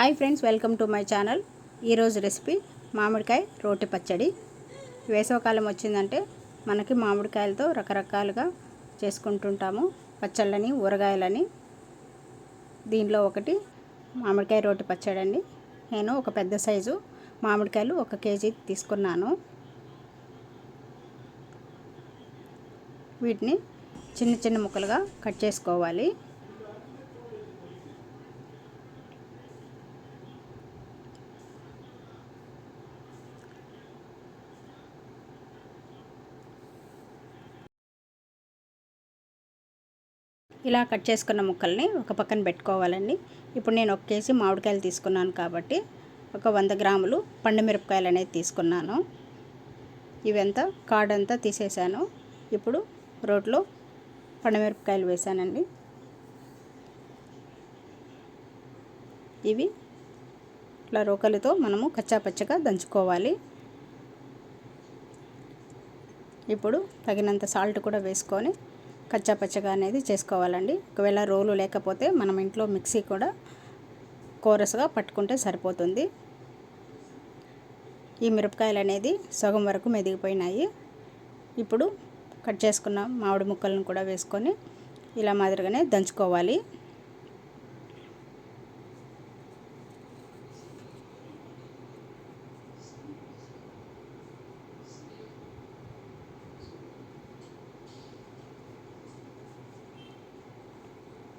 Hi friends welcome to my channel. ఈరోజు recipe మామిడికాయ రోటి పచ్చడి. వేసవకాలం వచ్చిందంటే మనకి మామిడికాయలతో రకరకాలుగా చేసుకుంటుంటాము. పచ్చళ్ళని ఊరగాయలని. దీనిలో ఒకటి మామిడికాయ రోటి పచ్చడి అండి. నేను ఒక పెద్ద సైజు మామిడికాయలు ఒక కేజీ తీసుకున్నాను. వీటిని చిన్న చిన్న ముక్కలుగా కట్ చేసుకోవాలి. ఇలా కట్ చేసుకున్న ముక్కల్ని ఒక పక్కన పెట్టుకోవాలండి. ఇప్పుడు నేను ఒక కేజీ మామిడికాయలు తీసుకున్నాను కాబట్టి ఒక వంద గ్రాములు పండు మిరపకాయలు అనేది తీసుకున్నాను. ఇవంతా కాడంతా తీసేసాను. ఇప్పుడు రోట్లో పండుమిరపకాయలు వేసానండి. ఇవి ఇట్లా రోకలితో మనము కచ్చాపచ్చగా దంచుకోవాలి. ఇప్పుడు తగినంత సాల్ట్ కూడా వేసుకొని కచ్చాపచ్చగా అనేది చేసుకోవాలండి. ఒకవేళ రోలు లేకపోతే మనం ఇంట్లో మిక్సీ కూడా కోరస్గా పట్టుకుంటే సరిపోతుంది. ఈ మిరపకాయలు అనేది సగం వరకు మెదిగిపోయినాయి. ఇప్పుడు కట్ చేసుకున్న మామిడి ముక్కలను కూడా వేసుకొని ఇలా మాదిరిగానే దంచుకోవాలి.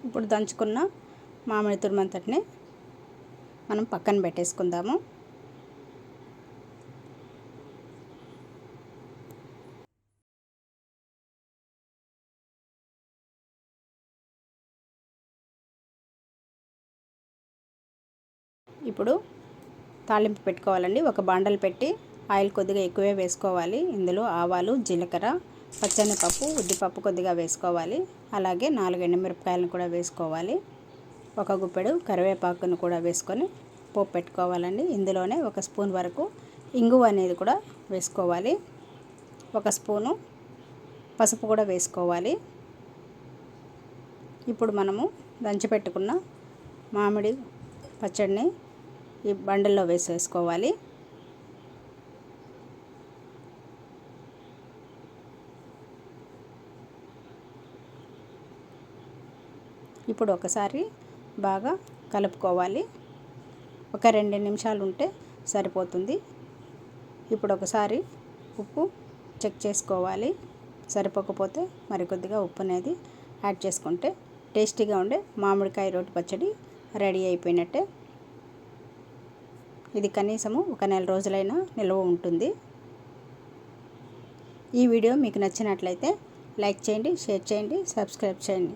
ఇప్పుడు దంచుకున్న మామిడి తురుమంతటిని మనం పక్కన పెట్టేసుకుందాము. ఇప్పుడు తాలింపు పెట్టుకోవాలండి. ఒక బాండలు పెట్టి ఆయిల్ కొద్దిగా ఎక్కువే వేసుకోవాలి. ఇందులో ఆవాలు జీలకర్ర పచ్చని పప్పు ఉద్దిపప్పు కొద్దిగా వేసుకోవాలి. అలాగే నాలుగు ఎండుమిరపకాయలను కూడా వేసుకోవాలి. ఒక గుప్పెడు కరివేపాకును కూడా వేసుకొని పోపు పెట్టుకోవాలండి. ఇందులోనే ఒక స్పూన్ వరకు ఇంగువ అనేది కూడా వేసుకోవాలి. ఒక స్పూను పసుపు కూడా వేసుకోవాలి. ఇప్పుడు మనము దంచి పెట్టుకున్న మామిడి పచ్చడిని ఈ బండల్లో వేసేసుకోవాలి. ఇప్పుడు ఒకసారి బాగా కలుపుకోవాలి. ఒక రెండు నిమిషాలు ఉంటే సరిపోతుంది. ఇప్పుడు ఒకసారి ఉప్పు చెక్ చేసుకోవాలి. సరిపోకపోతే మరికొద్దిగా ఉప్పు అనేది యాడ్ చేసుకుంటే టేస్టీగా ఉండే మామిడికాయ రోటి పచ్చడి రెడీ అయిపోయినట్టే. ఇది కనీసము ఒక నెల రోజులైనా నిల్వ ఉంటుంది. ఈ వీడియో మీకు నచ్చినట్లయితే లైక్ చేయండి షేర్ చేయండి సబ్స్క్రైబ్ చేయండి.